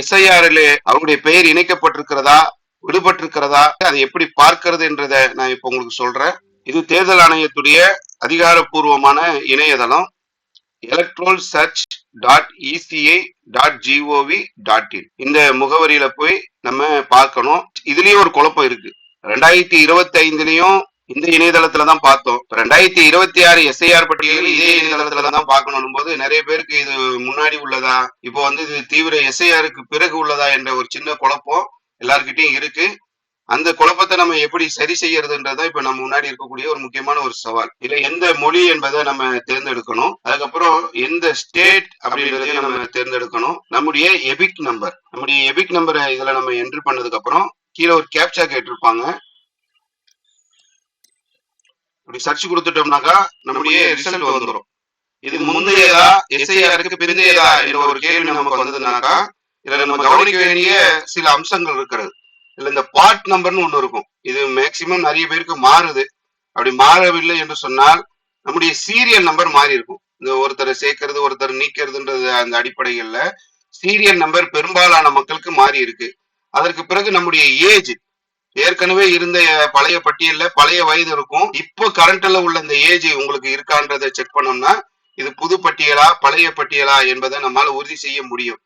எஸ்ஐஆரில் அவருடைய பெயர் இணைக்கப்பட்டிருக்கிறதா விடுபட்டிருக்கிறதா அதை எப்படி பார்க்கிறது என்றதை நான் இப்ப உங்களுக்கு சொல்றேன். இது தேர்தல் ஆணையத்துடைய அதிகாரப்பூர்வமான இணையதளம் electoral search dot ECI dot GOV dot in இந்த முகவரியில போய் நம்ம பார்க்கணும். இதுலயும் ஒரு குழப்பம் இருக்கு. ரெண்டாயிரத்தி இருபத்தி ஐந்துலயும் இந்த இணையதளத்துல தான் பார்த்தோம் ரெண்டாயிரத்தி இருபத்தி ஆறு எஸ்ஐஆர் பட்டியல் இதே இணையதளத்துல தான் பார்க்கணும் போது நிறைய பேருக்கு இது முன்னாடி உள்ளதா இப்போ வந்து இது தீவிர எஸ்ஐஆருக்கு பிறகு உள்ளதா என்ற ஒரு சின்ன குழப்பம் எல்லார்கிட்டயும் இருக்கு. அந்த குழப்பத்தை நம்ம எப்படி சரி செய்யறதுன்றதான் இப்ப நம்ம முன்னாடி இருக்கக்கூடிய ஒரு முக்கியமான ஒரு சவால். இல்ல எந்த மொழி என்பதை நம்ம தேர்ந்தெடுக்கணும் அதுக்கப்புறம் எந்த ஸ்டேட் அப்படின்றதையும் நம்ம தேர்ந்தெடுக்கணும். நம்முடைய எபிக் நம்பர் நம்முடைய எபிக் நம்பரை இதுல நம்ம என்ட்ரி பண்ணதுக்கு அப்புறம் கீழே ஒரு கேப்சா கேட்டிருப்பாங்க. அப்படி சர்ச் கொடுத்துட்டோம்னாக்கா நம்முடைய ரிசல்ட் வந்துடும் இது முந்தையதா எஸ்ஐஆருக்கு பிந்தையதா என்ற ஒரு கேள்வி நமக்கு வந்ததுனாக்கா இதுல நம்ம கவனிக்க வேண்டிய சில அம்சங்கள் இருக்கிறது. இதுல இந்த பார்ட் நம்பர்னு ஒண்ணு இருக்கும். இது மேக்சிமம் நிறைய பேருக்கு மாறுது. அப்படி மாறவில்லை என்று சொன்னால் நம்முடைய சீரியல் நம்பர் மாறி இருக்கும். இந்த ஒருத்தரை சேர்க்கறது ஒருத்தர் நீக்கிறதுன்றது அந்த அடிப்படைகள்ல சீரியல் நம்பர் பெரும்பாலான மக்களுக்கு மாறி இருக்கு. அதற்கு பிறகு நம்முடைய ஏஜ் ஏற்கனவே இருந்த பழைய பட்டியல்ல பழைய வயது இருக்கும். இப்போ கரண்ட்ல உள்ள இந்த ஏஜ் உங்களுக்கு இருக்கான்றதை செக் பண்ணோம்னா இது புது பட்டியலா பழைய பட்டியலா என்பதை நம்மால உறுதி செய்ய முடியும்.